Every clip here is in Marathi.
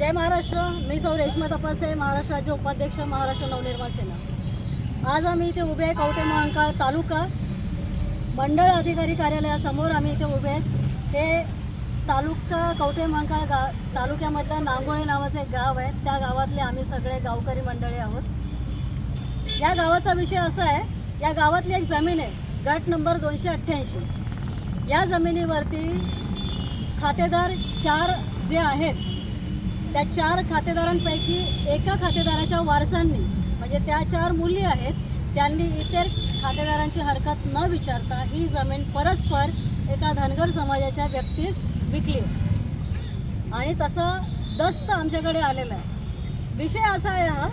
जय महाराष्ट्र मी सौ रेश्मा तपासे महाराष्ट्राचे उपाध्यक्ष महाराष्ट्र नवनिर्माण सेना. आज आम्ही इथे उभे आहे कवठे महांकाळ तालुका. मंडळ अधिकारी कार्यालयासमोर आम्ही इथे उभे आहेत. हे तालुका कवठे महांकाळ गा तालुक्यामधलं नांगोळे नावाचं एक गाव आहे. त्या गावातले आम्ही सगळे गावकरी मंडळी आहोत. या गावाचा विषय असा आहे या गावातली एक जमीन आहे गट नंबर दोनशे अठ्ठ्याऐंशी. या जमिनीवरती खातेदार चार जे आहेत त्या चार खातेदारांपैकी एका खातेदाराच्या वारसांनी म्हणजे त्या चार मुली आहेत त्यांनी इतर खातेदारांची हरकत न विचारता ही जमीन परस्पर एका धनगर समाजाच्या व्यक्तीस विकली आणि तसं दस्त आमच्याकडे आलेलं आहे. विषय असा आहे हा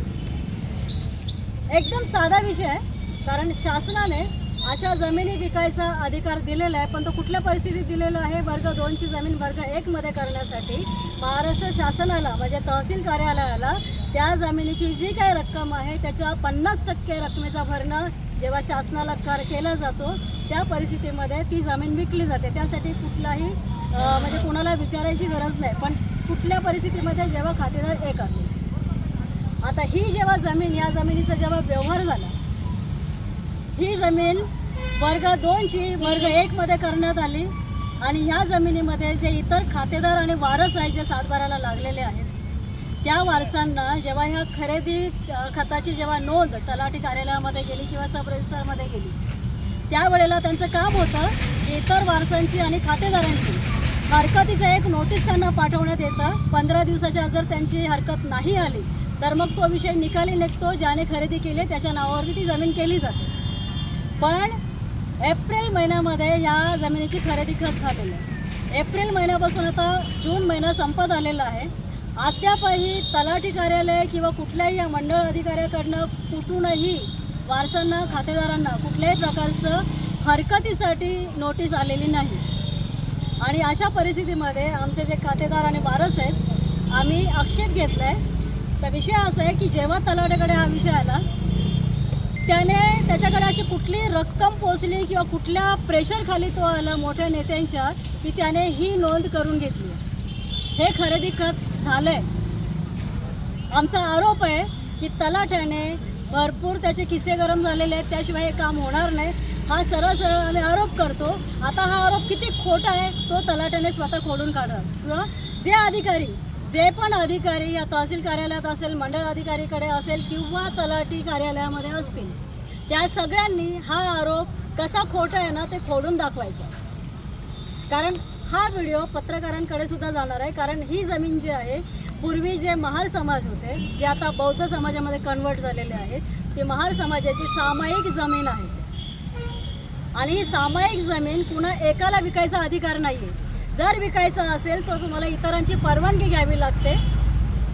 एकदम साधा विषय आहे कारण शासनाने अशा जमिनी विकायचा अधिकार दिलेला आहे पण तो कुठल्या परिस्थितीत दिलेला आहे? वर्ग दोनची जमीन वर्ग एकमध्ये करण्यासाठी महाराष्ट्र शासनाला म्हणजे तहसील कार्यालयाला त्या जमिनीची जी काही रक्कम आहे त्याच्या पन्नास टक्के रकमेचा भरणं जेव्हा शासनाला कर केला जातो त्या परिस्थितीमध्ये ती जमीन विकली जाते. त्यासाठी कुठलाही म्हणजे कुणाला विचारायची गरज नाही पण कुठल्या परिस्थितीमध्ये जेव्हा खातेदार एक असेल. आता ही जेव्हा जमीन या जमिनीचा जेव्हा व्यवहार झाला ही जमीन वर्ग दोनची वर्ग एकमध्ये करण्यात आली. आणि ह्या जमिनीमध्ये जे इतर खातेदार आणि वारस आहे जे सातबाराला लागलेले आहेत त्या वारसांना जेव्हा ह्या खरेदी खताची जेव्हा नोंद तलाठी कार्यालयामध्ये गेली किंवा सब रजिस्ट्रारमध्ये गेली त्यावेळेला त्यांचं काम होतं की इतर वारसांची आणि खातेदारांची हरकतीचं एक नोटीस त्यांना पाठवण्यात येतं. पंधरा दिवसाच्या जर त्यांची हरकत नाही आली तर मग तो विषय निकाली निघतो. ज्याने खरेदी केली त्याच्या नावावरती ती जमीन केली जाते. पण एप्रिल महिन्यामध्ये या जमिनीची खरेदी खत झालेली आहे. एप्रिल महिन्यापासून आता जून महिना संपत आलेला आहे. अद्यापही तलाठी कार्यालय किंवा कुठल्याही या मंडळ अधिकाऱ्याकडनं कुठूनही वारसांना खातेदारांना कुठल्याही प्रकारचं हरकतीसाठी नोटीस आलेली नाही. आणि अशा परिस्थितीमध्ये आमचे जे खातेदार आणि वारस आहेत आम्ही आक्षेप घेतला आहे तर विषय असा आहे की जेव्हा तलाट्याकडे हा विषय आला त्याने त्याच्याकडे अशी कुठली रक्कम पोचली किंवा कुठल्या प्रेशरखाली तो आला मोठ्या नेत्यांच्या की त्याने ही नोंद करून घेतली हे खरेदी खत झालं आहे आमचा आरोप आहे की तलाठ्याने भरपूर त्याचे किस्से गरम झालेले आहेत त्याशिवाय हे काम होणार नाही. हा सरळ सरळ आम्ही आरोप करतो. आता हा आरोप किती खोटा आहे तो तलाठ्याने स्वतः खोडून काढा. किंवा जे अधिकारी जे पण अधिकारी या तहसील कार्यालयात असेल मंडळ अधिकारीकडे असेल किंवा तलाठी कार्यालयामध्ये असतील त्या सगळ्यांनी हा आरोप कसा खोटा आहे ना ते खोडून दाखवायचा. कारण हा व्हिडिओ पत्रकारांकडे सुद्धा जाणार आहे. कारण ही जमीन जी आहे पूर्वी जे महार समाज होते जे आता बौद्ध समाजामध्ये कन्वर्ट झालेले आहेत ती महार समाजाची सामायिक जमीन आहे. आणि ही सामायिक जमीन पुन्हा एकाला विकायचा अधिकार नाही आहे जर विकायचा असेल तर तुम्हाला इतरांची परवानगी घ्यावी लागते.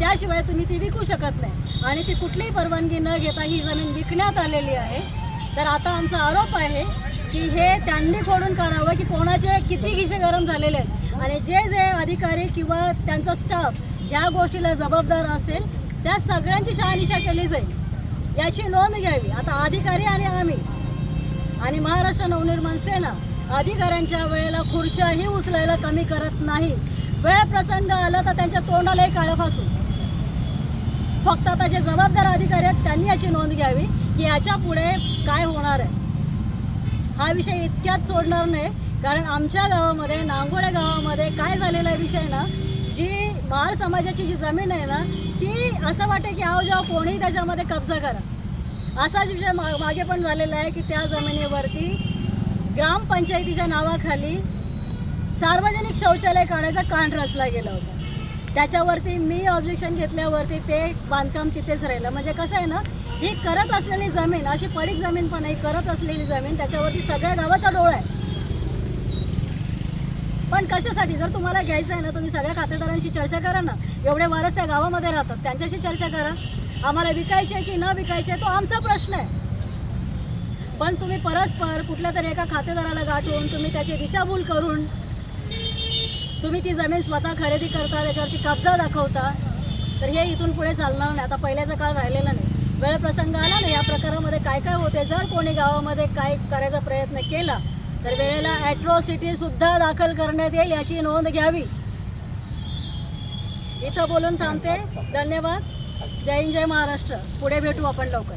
त्याशिवाय तुम्ही ती विकू शकत नाही. आणि ती कुठलीही परवानगी न घेता ही जमीन विकण्यात आलेली आहे. तर आता आमचा आरोप आहे की हे त्यांनी खोडून काढावं की कोणाचे किती खिसे गरम झालेले आहेत. आणि जे जे अधिकारी किंवा त्यांचा स्टाफ या गोष्टीला जबाबदार असेल त्या सगळ्यांची शहानिशा केली जाईल याची नोंद घ्यावी. आता अधिकारी आणि आम्ही आणि महाराष्ट्र नवनिर्माण सेना अधिकाऱ्यांच्या वेळेला खुर्च्याही उचलायला कमी करत नाही. वेळ प्रसंग आला तर त्यांच्या तोंडालाही काळा फासू. फक्त आता जे जबाबदार अधिकारी आहेत त्यांनी याची नोंद घ्यावी की याच्यापुढे काय होणार आहे. हा विषय इतक्यात सोडणार नाही कारण आमच्या गावामध्ये नांगोड्या गावामध्ये काय झालेला आहे विषय ना जी महार समाजाची जी जमीन आहे ना ती असं वाटते की आव जाव कोणीही त्याच्यामध्ये कब्जा करा. असाच विषय मा मागे पण झालेला आहे की त्या जमिनीवरती ग्रामपंचायतीच्या नावाखाली सार्वजनिक शौचालय काढायचा कांड रचला गेला होता. त्याच्यावरती मी ऑब्जेक्शन घेतल्यावरती ते बांधकाम तिथेच राहिलं. म्हणजे कसं आहे ना ही करत असलेली जमीन अशी पडीक जमीन पण नाही करत असलेली जमीन त्याच्यावरती सगळ्या गावाचा डोळा आहे. पण कशासाठी? जर तुम्हाला घ्यायचं आहे ना तुम्ही सगळ्या खातेदारांशी चर्चा करा ना. एवढे वारस त्या गावामध्ये राहतात. त्यांच्याशी चर्चा करा. आम्हाला विकायचे की न विकायचे तो आमचा प्रश्न आहे. पण तुम्ही परस्पर कुठल्या तरी एका खातेदाराला गाठून तुम्ही त्याची दिशाभूल करून तुम्ही ती जमीन स्वतः खरेदी करता त्याच्यावरती कब्जा दाखवता तर हे इथून पुढे चालणार नाही. आता पहिल्याचा काळ राहिलेला नाही. वेळ प्रसंग आला ना या प्रकारामध्ये काय काय होते? जर कोणी गावामध्ये काय करायचा प्रयत्न केला तर वेळेला ॲट्रॉसिटीसुद्धा दाखल करण्यात येईल याची नोंद घ्यावी. इथं बोलून थांबते. धन्यवाद. जय हिंद जय महाराष्ट्र. पुढे भेटू आपण लवकर.